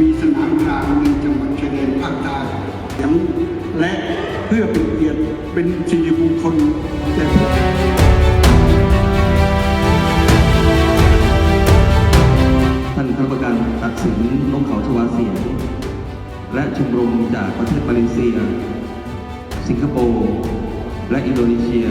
มีสนามกลางในจังหวัดชายแดนภาคใต้และเพื่อเป็นเกียรติเป็นสิริมงคลแก่ท่านคณะกรรมการตัดสินนกเขาชวาเสียง และชมรมจากประเทศมาเลเซีย สิงคโปร์ และอินโดนีเซีย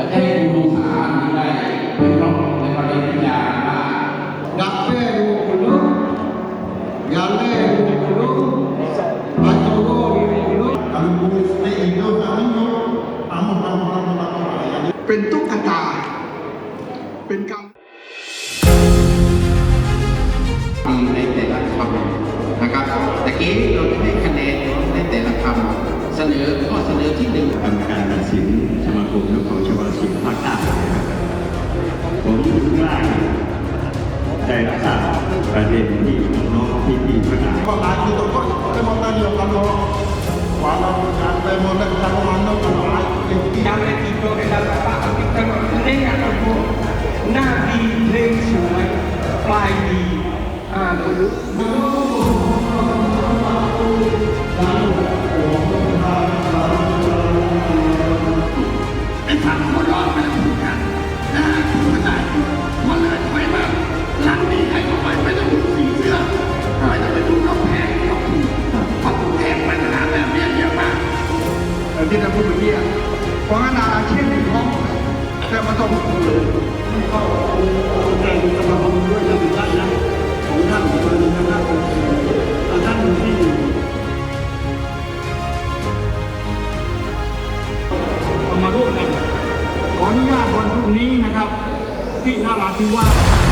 เราจะให้ดูสารนี้ได้เป็นครอบในประเด็นยาว่า Dapat dulu, Yale dulu, Atogo dulu. เป็นตุ๊กตา เป็นการมในแต่ละคำนะครับตะกี้เราจะให้คะแนนในแต่ละคำเสนอข้อเสนอที่หนึ่งกรรมการตัดสิน ผมว่าได้รักษาประเด็นที่น้องพี่พี่ประกาศก็อาจจะต้องก็ได้มองการเดียวกันเนาะว่าเราการไปมองได้ทางมันต้องการอะไรยังในที่ตัวเองเราปะกิจตรรมเล่นอะไรพวกหน้าดีเพลงสวยปลายดีอ่าหรือ ที่เราพูดเมื่อกี้เพราะงั้นอาชีพหนึ่งของแต่มาต้องเข้าในสมาคมด้วยนะท่านนะของท่านเป็นคณะกรรมการท่านที่มาร่วมกันขออนุญาตวันพรุ่งนี้นะครับ ที่นราธิวาส